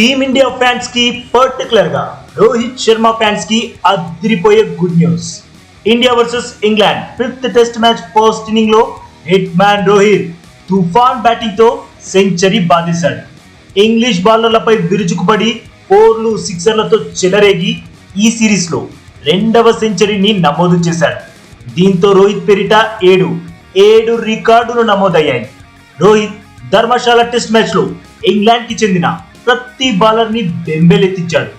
Team India ఫ్యాన్స్కి పర్టికులర్గా రోహిత్ శర్మ ఫ్యాన్స్కి అదిరిపోయే good news India versus England fifth test match first ఇన్నింగ్లో hit man Rohit తుఫాన్ బ్యాటింగ్తో సెంచరీ బాధేశాడు. ఇంగ్లీష్ బౌలర్లపై విరుచుకుపడి ఫోర్లు సిక్సర్లతో చెలరేగి ఈ సిరీస్లో రెండవ సెంచరీని నమోదు చేశాడు. దీంతో రోహిత్ పేరిట ఏడు ఏడు రికార్డులు నమోదయ్యాయి. రోహిత్ ధర్మశాల టెస్ట్ మ్యాచ్లో ఇంగ్లాండ్కి చెందిన ప్రతి బాలర్ని బెంబేలెత్తించాడు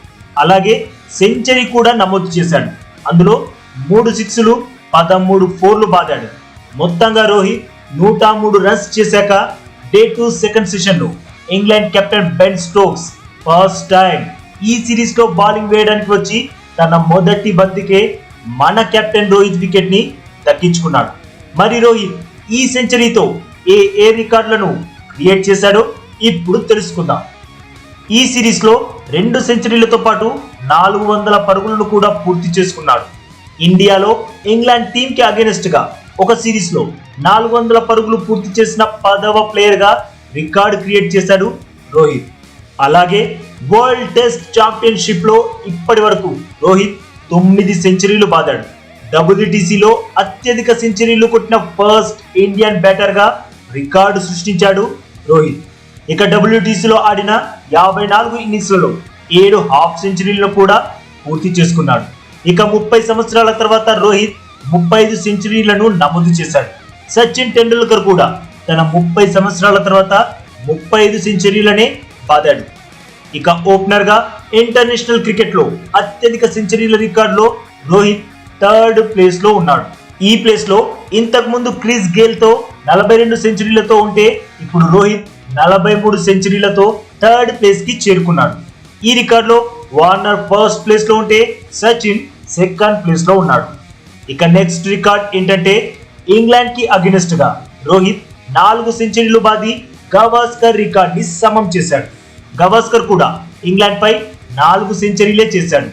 అలాగే సెంచరీ కూడా నమోదు చేశాడు. అందులో మూడు సిక్స్లు పదమూడు ఫోర్లు బాదాడు. మొత్తంగా రోహిత్ నూట మూడు రన్స్ చేశాక డే టూ సెకండ్ సెషన్లో England captain Ben Stokes first time ఈ సిరీస్లో బౌలింగ్ వేయడానికి వచ్చి తన మొదటి బంతికే మన కెప్టెన్ రోహిత్ వికెట్ని దక్కించుకున్నాడు. మరి రోహిత్ ఈ సెంచరీతో ఏ ఏ రికార్డులను క్రియేట్ చేశాడో ఇప్పుడు తెలుసుకుందాం. ఈ సిరీస్లో రెండు సెంచరీలతో పాటు నాలుగు వందల పరుగులను కూడా పూర్తి చేసుకున్నాడు. ఇండియాలో ఇంగ్లాండ్ టీమ్కి అగేనెస్ట్గా ఒక సిరీస్లో నాలుగు వందల పరుగులు పూర్తి చేసిన పదవ ప్లేయర్గా క్రియేట్ చేశాడు రోహిత్. అలాగే వరల్డ్ టెస్ట్ ఛాంపియన్షిప్లో ఇప్పటి వరకు రోహిత్ తొమ్మిది సెంచరీలు బాదాడు. డబ్ల్యూటీసీలో అత్యధిక సెంచరీలు కొట్టిన ఫస్ట్ ఇండియన్ బ్యాటర్గా రికార్డు సృష్టించాడు రోహిత్. ఇక డబ్ల్యూటీసీలో ఆడిన యాభై నాలుగు ఇన్నింగ్స్లలో ఏడు హాఫ్ సెంచరీలను కూడా పూర్తి చేసుకున్నాడు. ఇక ముప్పై సంవత్సరాల తర్వాత రోహిత్ ముప్పై ఐదు సెంచరీలను నమోదు చేశాడు. సచిన్ టెండూల్కర్ కూడా తన ముప్పై సంవత్సరాల తర్వాత ముప్పై ఐదు సెంచరీలనే బాదాడు. ఇక ఓపెనర్గా ఇంటర్నేషనల్ క్రికెట్లో అత్యధిక సెంచరీల రికార్డులో రోహిత్ థర్డ్ ప్లేస్లో ఉన్నాడు. ఈ ప్లేస్లో ఇంతకుముందు క్రీస్ గేల్తో క్రిస్ నలభై రెండు సెంచరీలతో ఉంటే ఇప్పుడు రోహిత్ నలభై మూడు సెంచరీలతో థర్డ్ ప్లేస్కి చేరుకున్నాడు. ఈ రికార్డులో వార్నర్ ఫస్ట్ ప్లేస్లో ఉంటే సచిన్ సెకండ్ ప్లేస్లో ఉన్నాడు. ఇక నెక్స్ట్ రికార్డ్ ఏంటంటే ఇంగ్లాండ్కి అగెనిస్ట్గా రోహిత్ నాలుగు సెంచరీలు బాది గవాస్కర్ రికార్డ్ని సమం చేశాడు. గవాస్కర్ కూడా ఇంగ్లాండ్ పై నాలుగు సెంచరీలే చేశాడు.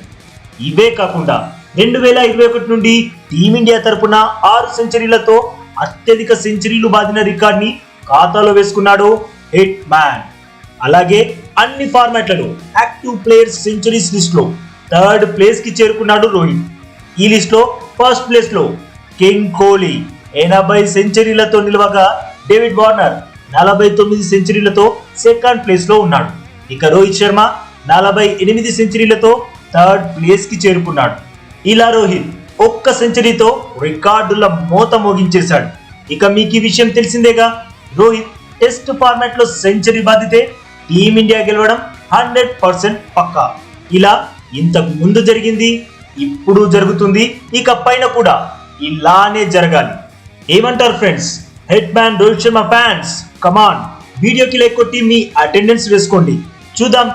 ఇవే కాకుండా రెండు వేల ఇరవై ఒకటి నుండి టీమిండియా తరపున ఆరు సెంచరీలతో అత్యధిక సెంచరీలు బాదిన రికార్డ్ని ఖాతాలో వేసుకున్నాడు హిట్ మ్యాన్ అలాగే అన్ని ఫార్మాట్లలో యాక్టివ్ ప్లేయర్స్ సెంచరీస్ లిస్ట్లో థర్డ్ ప్లేస్కి చేరుకున్నాడు రోహిత్ ఈ లిస్ట్లో ఫస్ట్ ప్లేస్లో కింగ్ కోహ్లీ ఎనభై సెంచరీలతో నిలవగా డేవిడ్ వార్నర్ నలభై తొమ్మిది సెంచరీలతో సెకండ్ ప్లేస్లో ఉన్నాడు. ఇక రోహిత్ శర్మ నలభై ఎనిమిది సెంచరీలతో థర్డ్ ప్లేస్కి చేరుకున్నాడు. ఇలా రోహిత్ ఒక్క సెంచరీతో రికార్డుల మోత మోగించేశాడు. ఇక మీకు ఈ విషయం తెలిసిందేగా? రోహిత్ టెస్ట్ ఫార్మాట్లో సెంచరీ బాధితే టీమిండియా గెలవడం హండ్రెడ్ పర్సెంట్ పక్కా. ఇలా ఇంతకు ముందు జరిగింది ఇప్పుడు జరుగుతుంది. ఇక పైన కూడా ఇలానే జరగాలి. ఏమంటారు friends? Head man Rohit Sharma fans come on వీడియోకి లైక్ కొట్టి మీ అటెండెన్స్ వేసుకోండి. చూద్దాం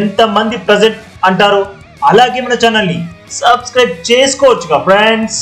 ఎంత మంది ప్రజెంట్ అంటారో. అలాగే మన ఛానల్ని సబ్స్క్రైబ్ చేసుకోవచ్చుగా ఫ్రెండ్స్.